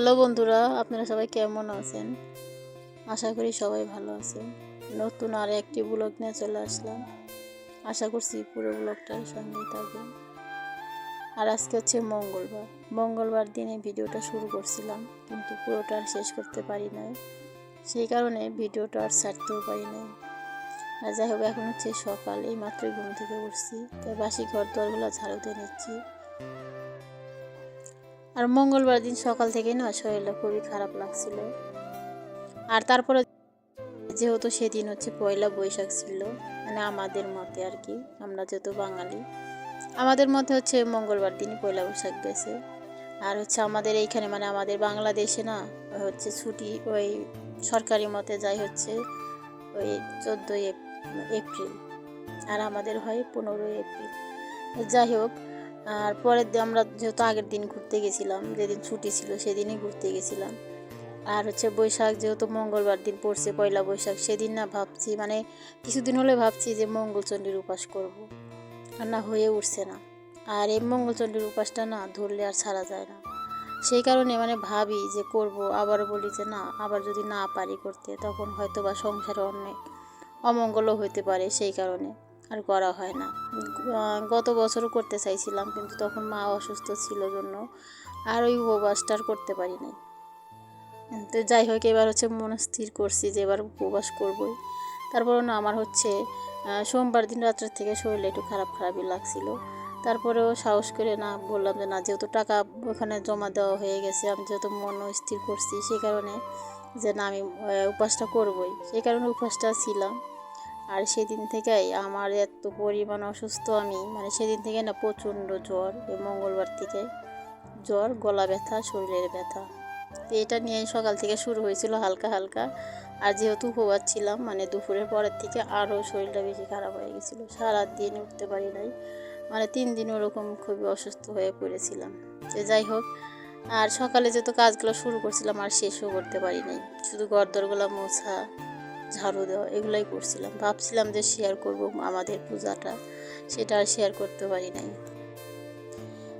Hello বন্ধুরা, আপনারা সবাই কেমন আছেন? আশা করি সবাই ভালো আছেন। নতুন আর একটি ব্লগ নিয়ে চলে আসলাম। আশা করছি পুরো ব্লগটার সঙ্গেই থাকবেন। আর আজকে হচ্ছে মঙ্গলবার। মঙ্গলবার দিনে ভিডিওটা শুরু করছিলাম, কিন্তু পুরোটা আর শেষ করতে পারি নাই। সেই কারণে ভিডিওটা আর ছাড়তেও পারি নাই। আর যাই হোক, এখন হচ্ছে সকাল, এই মাত্রই ঘুম থেকে উঠছি। তাই বাসি ঘর দরগুলো ঝাড়ু দিয়ে নিচ্ছি। আর মঙ্গলবার দিন সকাল থেকেই না শরীরটা খুবই খারাপ লাগছিল। আর তারপরে যেহেতু সেদিন হচ্ছে পয়লা বৈশাখ ছিল মানে আমাদের মতে আর কি, আমরা যেহেতু বাঙালি, আমাদের মতে হচ্ছে মঙ্গলবার দিনই পয়লা বৈশাখ গেছে। আর হচ্ছে আমাদের এইখানে মানে আমাদের বাংলাদেশে না, হচ্ছে ছুটি ওই সরকারি মতে যাই হচ্ছে ওই চোদ্দোই এপ্রিল। আর আমাদের হয় পনেরোই এপ্রিল। যাই হোক আর পরের দিন আমরা যেহেতু আগের দিন ঘুরতে গেছিলাম, যেদিন ছুটি ছিল সেদিনই ঘুরতে গেছিলাম। আর হচ্ছে বৈশাখ যেহেতু মঙ্গলবার দিন পড়ছে, পয়লা বৈশাখ, সেদিন না ভাবছি মানে কিছুদিন হলে ভাবছি যে মঙ্গলচণ্ডীর উপাস করব। আর না, হয়ে উঠছে না। আর এই মঙ্গলচণ্ডীর উপাসটা না ধরলে আর ছাড়া যায় না। সেই কারণে মানে ভাবি যে করব আবার বলি যে না, আবার যদি না পারি করতে, তখন হয়তো বা সংসারে অনেক অমঙ্গলও হইতে পারে সেই কারণে। আর করা হয় না। গত বছরও করতে চাইছিলাম, কিন্তু তখন মা অসুস্থ ছিল জন্য আর ওই উপবাসটা আর করতে পারি নাই। তো যাই হোক, এবার হচ্ছে মন স্থির করছি যে এবার উপবাস করবই। তারপরে না আমার হচ্ছে সোমবার দিন রাত্রের থেকে শরীরটা একটু খারাপ খারাপই লাগছিল। তারপরেও সাহস করে না বললাম যে না, যেহেতু টাকা ওখানে জমা দেওয়া হয়ে গেছে, আমি যেহেতু মন স্থির করছি সেই কারণে যে না আমি উপাসটা করবই। সেই কারণে উপাসটা ছিলাম। আর সেদিন থেকেই আমার এত পরিমাণ অসুস্থ আমি মানে সেদিন থেকে না প্রচণ্ড জ্বর, এই মঙ্গলবার থেকে জ্বর, গলা ব্যথা, শরীরের ব্যথা। তো এটা নিয়ে সকাল থেকে শুরু হয়েছিল হালকা হালকা। আর যেহেতু ছিলাম মানে দুপুরের পরের থেকে আরও শরীরটা বেশি খারাপ হয়ে গেছিল। সারাদিন উঠতে পারি নাই মানে তিন দিন ওরকম খুবই অসুস্থ হয়ে পড়েছিলাম। যে যাই হোক, আর সকালে যেহেতু কাজগুলো শুরু করছিলাম আর শেষও করতে পারি নাই। শুধু গরদরগুলো মোছা ঝাড়ু দেওয়া, এগুলাই করছিলাম। ভাবছিলাম যে শেয়ার করব আমাদের পূজাটা। সেটা আর শেয়ার করতে পারি নাই।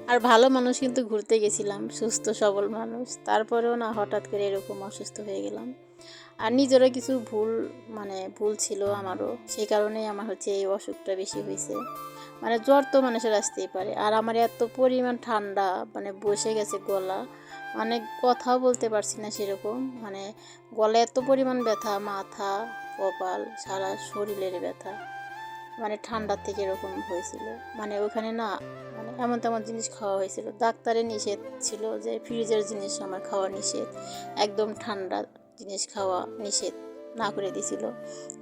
আর ভালো মানুষ কিন্তু ঘুরতে গেছিলাম, সুস্থ, সবল মানুষ। তারপরেও না হঠাৎ করে এরকম অসুস্থ হয়ে গেলাম। আর নিজেরও কিছু ভুল মানে ভুল ছিল আমারও। সেই কারণেই আমার হচ্ছে এই অসুখটা বেশি হয়েছে। মানে জ্বর তো মানুষের আসতেই পারে। আর আমার এত পরিমাণ ঠান্ডা মানে বসে গেছে গলা। মানে কথাও বলতে পারছি না সেরকম। মানে গলায় এত পরিমাণ ব্যথা, মাথা, কপাল, সারা শরীরের ব্যথা। মানে ঠান্ডার থেকে এরকম হয়েছিল। মানে ওখানে না মানে এমন তেমন জিনিস খাওয়া হয়েছিল। ডাক্তারের নিষেধ ছিল যে ফ্রিজের জিনিস আমার খাওয়া নিষেধ। একদম ঠান্ডা জিনিস খাওয়া নিষেধ না করে দিছিল।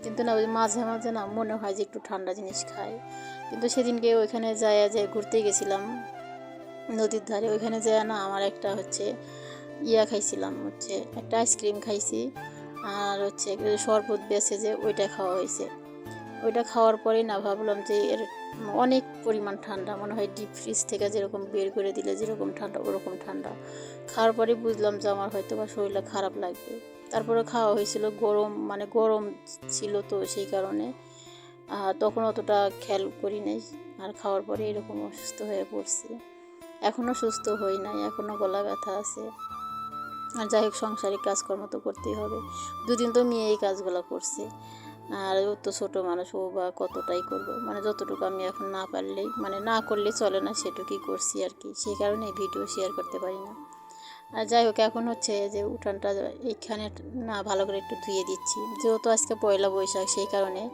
কিন্তু না, ওই মাঝে মাঝে না মনে হয় যে একটু ঠান্ডা জিনিস খাই। কিন্তু সেদিনকে ওইখানে যায় যে ঘুরতে গেছিলাম নদীর ধারে ওইখানে যায় না আমার একটা হচ্ছে ইয়া খাইছিলাম, হচ্ছে একটা আইসক্রিম খাইছি। আর হচ্ছে শরবত বেছে যে ওইটা খাওয়া হয়েছে। ওইটা খাওয়ার পরেই না ভাবলাম যে এর অনেক পরিমাণ ঠান্ডা, মনে হয় ডিপ ফ্রিজ থেকে যেরকম বের করে দিলে যেরকম ঠান্ডা, ওরকম ঠান্ডা। খাওয়ার পরে বুঝলাম যে আমার হয়তো বা শরীরটা খারাপ লাগবে। তারপরে খাওয়া হয়েছিল গরম মানে গরম ছিল তো সেই কারণে। তখন অতটা খেয়াল করি নাই। আর খাওয়ার পরে এরকম অসুস্থ হয়ে পড়ছি। এখনও সুস্থ হই নাই এখনও গলা ব্যথা আছে। আর যাই হোক, সংসারিক কাজকর্ম তো করতেই হবে। দুদিন তো মেয়ে এই কাজগুলো করছে। আর ও তো ছোটো মানুষ, ও বা কতটাই করবে? মানে যতটুকু আমি এখন না পারলেই মানে না করলে চলে না, সেটুকুই করছি আর কি। সেই কারণে ভিডিও শেয়ার করতে পারি না। আর যাই হোক, এখন হচ্ছে যে উঠানটা এইখানে না ভালো করে একটু ধুয়ে দিচ্ছি। যেহেতু আজকে পয়লা বৈশাখ, সেই কারণে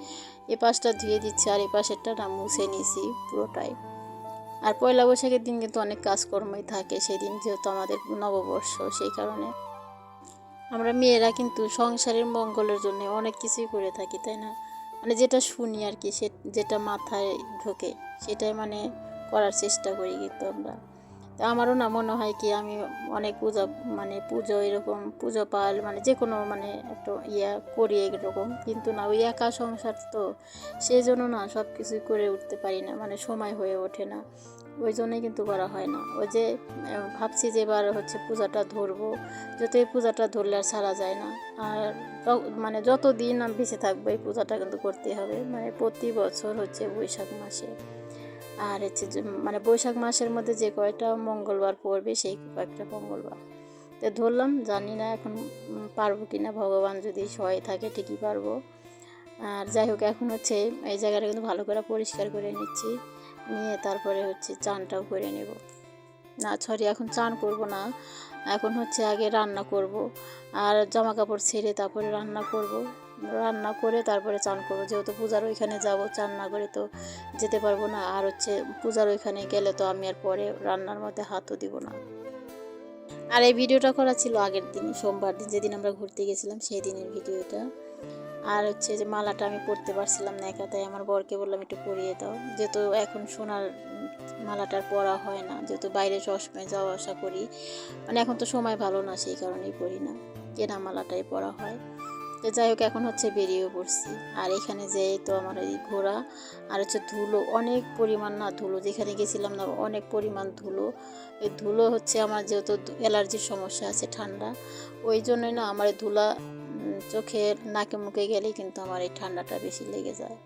এ পাশটা ধুয়ে দিচ্ছি আর এ পাশেরটা না মুছে নিয়েছি পুরোটাই। আর পয়লা বৈশাখের দিন কিন্তু অনেক কাজকর্মই থাকে, সেদিন যেহেতু আমাদের নববর্ষ, সেই কারণে আমরা মেয়েরা কিন্তু সংসারের মঙ্গলের জন্য অনেক কিছুই করে থাকি, তাই না? মানে যেটা শুনি আর কি, সে, যেটা মাথায় ঢোকে, সেটাই মানে করার চেষ্টা করি কিন্তু আমরা। তো আমারও না মনে হয় কি আমি অনেক পূজা মানে পুজো এরকম, পুজো পাল মানে যে কোনো মানে একটু ইয়া করি এরকম কিন্তু না, ওই একা সংসার তো সেই জন্য না সব কিছুই করে উঠতে পারি না মানে সময় হয়ে ওঠে না। ওই জন্যই কিন্তু করা হয় না। ওই যে ভাবছি যে এবার হচ্ছে পূজাটা ধরবো যত এই পূজাটা ধরলে আর ছাড়া যায় না। আর মানে যত দিন আমি বেঁচে থাকব, এই পূজাটা কিন্তু করতে হবে। মানে প্রতি বছর হচ্ছে বৈশাখ মাসে। আর হচ্ছে মানে বৈশাখ মাসের মধ্যে যে কয়টা মঙ্গলবার পড়বে, সেই কয়েকটা মঙ্গলবার। তো ধরলাম, জানি না এখন পারব কি না ভগবান যদি সহায় থাকে ঠিকই পারব। আর যাই হোক, এখন হচ্ছে এই জায়গাটা কিন্তু ভালো করে পরিষ্কার করে নিচ্ছি, নিয়ে তারপরে হচ্ছে চানটাও করে নেব। না, সরি, এখন চান করব না, এখন হচ্ছে আগে রান্না করব, আর জামা কাপড় ছেড়ে তারপরে রান্না করব। রান্না করে তারপরে চান করব। যেহেতু পূজার ওইখানে যাব, চান না করে তো যেতে পারব না। আর হচ্ছে পূজার ওইখানে গেলে তো আমি আর পরে রান্নার মধ্যে হাতও দিব না। আর এই ভিডিওটা করা ছিল আগের দিন, সোমবার দিন। যেদিন আমরা ঘুরতে গেছিলাম, সেই দিনের ভিডিও এটা আর হচ্ছে যে মালাটা আমি পরতে পারছিলাম না একা, তাই আমার বরকে বললাম, একটু পরিয়ে দাও। যেহেতু এখন সোনার মালাটার পরা হয় না, যেহেতু বাইরে সবসময় যাওয়া আসা করি। মানে এখন তো সময় ভালো না, সেই কারণেই পরি না, কেনা মালাটাই পরা হয়। তো যাই হোক, এখন হচ্ছে বেরিয়ে পড়ছি। আর এখানে যে তো আমার এই ঘোড়া আর হচ্ছে ধুলো, অনেক পরিমাণ না ধুলো। যেখানে গেছিলাম না, অনেক পরিমাণ ধুলো। এই ধুলো হচ্ছে আমার যেহেতু অ্যালার্জির সমস্যা আছে, ঠান্ডা। ওই জন্যই না আমার এই ধুলা চোখে নাকে মুখে গেলেই কিন্তু আমার এই ঠান্ডাটা বেশি লেগে যায়।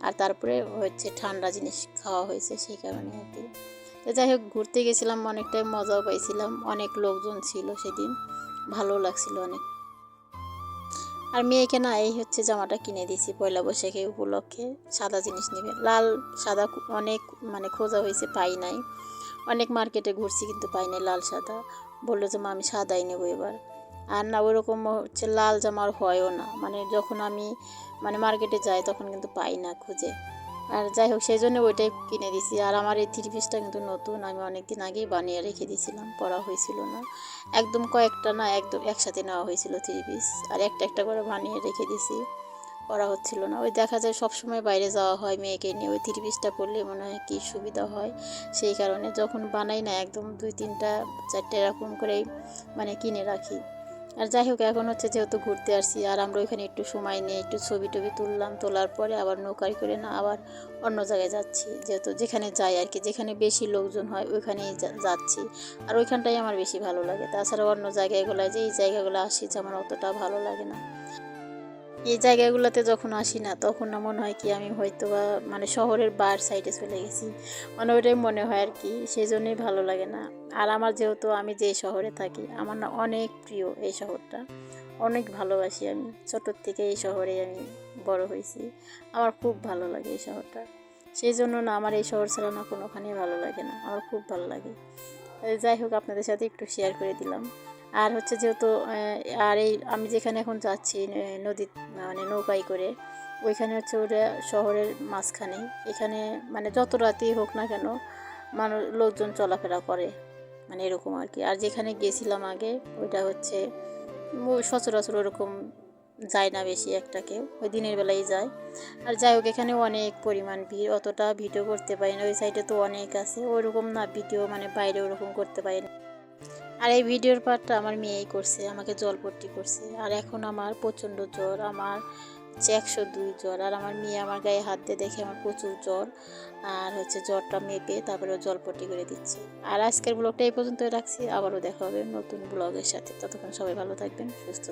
আর তারপরে হচ্ছে ঠান্ডা জিনিস খাওয়া হয়েছে সেই কারণে আর কি। তো যাই হোক, ঘুরতে গেছিলাম, অনেকটাই মজাও পাইছিলাম। অনেক লোকজন ছিল সেদিন। ভালো লাগছিল অনেক। আর মেয়েকে না এই হচ্ছে জামাটা কিনে দিয়েছি পয়লা বৈশাখে উপলক্ষে। সাদা জিনিস নেবে। লাল, সাদা অনেক মানে খোঁজা হয়েছে, পাই নাই। অনেক মার্কেটে ঘুরছি কিন্তু পাই নাই লাল, সাদা। বলল যে, মা, আমি সাদাই নেব এবার। আর না, ওইরকম হচ্ছে লাল জামার হয়ও না। মানে যখন আমি মানে মার্কেটে যাই, তখন কিন্তু পাই না খুঁজে। আর যাই হোক, সেই জন্য ওইটাই কিনে দিছি। আর আমার এই থ্রি পিসটা কিন্তু নতুন, আমি অনেক দিন আগেই বানিয়ে রেখে দিয়েছিলাম পরা হয়েছিল না। একদম কয়েকটা না, একদম একসাথে নেওয়া হয়েছিল থ্রি পিস। আর একটা একটা করে বানিয়ে রেখে দিছি করা হচ্ছিল না। ওই দেখা যায় সব সময় বাইরে যাওয়া হয় মেয়েকে নিয়ে, ওই থ্রি পিসটা পরলে মনে হয় কি সুবিধা হয়। সেই কারণে যখন বানাই না, একদম দুই তিনটা, চারটে এরকম করেই মানে কিনে রাখি। আর যাই হোক, এখন হচ্ছে যেহেতু ঘুরতে আসছি আর আমরা ওইখানে একটু সময় নিয়ে একটু ছবি টবি তুললাম, তোলার পরে আবার নৌকায় করে না আবার অন্য জায়গায় যাচ্ছি। যেহেতু যেখানে যাই আর কি, যেখানে বেশি লোকজন হয় ওইখানেই যাচ্ছি। আর ওইখানটাই আমার বেশি ভালো লাগে। তাছাড়া অন্য জায়গাগুলো যে এই জায়গাগুলো আসি যেমন অতটা ভালো লাগে না। এই জায়গাগুলোতে যখন আসি না, তখন না মনে হয় কি আমি হয়তো বা মানে শহরের বার সাইডে চলে গেছি। মানে ওইটাই মনে হয় আর কি সেই জন্যই ভালো লাগে না। আর আমার যেহেতু আমি যে শহরে থাকি, আমার না অনেক প্রিয় এই শহরটা। অনেক ভালোবাসি আমি। ছোটোর থেকে এই শহরে আমি বড় হয়েছি। আমার খুব ভালো লাগে এই শহরটা। সেই জন্য না আমার এই শহর ছাড়া না কোনোখানেই ভালো লাগে না। আমার খুব ভালো লাগে। যাই হোক, আপনাদের সাথে একটু শেয়ার করে দিলাম। আর হচ্ছে যেহেতু আর এই আমি যেখানে এখন যাচ্ছি নদী মানে নৌকায় করে, ওইখানে হচ্ছে ওটা শহরের মাঝখানে। এখানে মানে যত রাতেই হোক না কেন, মানুষ, লোকজন চলাফেরা করে মানে এরকম আর কি। আর যেখানে গেছিলাম আগে, ওইটা হচ্ছে সচরাচর ওরকম যায় না বেশি একটা কেউ ওই দিনের বেলায় যায়। আর যাই হোক, এখানে অনেক পরিমাণ ভিড়, অতটা ভিডিও করতে পারি না, ওই সাইডে তো অনেক আছে ওইরকম না, ভিডিও মানে বাইরে ওরকম করতে পারি না। আর এই ভিডিওর পার্টটা আমার মেয়েই করছে, আমাকে জলপট্টি করছে। আর এখন আমার প্রচণ্ড জ্বর, আমার হচ্ছে একশো দুই জ্বর। আর আমার মেয়ে আমার গায়ে হাত দিয়ে দেখে আমার প্রচুর জ্বর। আর হচ্ছে জ্বরটা মেপে তারপরে জলপট্টি করে দিচ্ছে। আর আজকের ব্লগটা এই পর্যন্তই রাখছি, আবারও দেখা হবে নতুন ব্লগের সাথে। ততক্ষণ সবাই ভালো থাকবেন, সুস্থ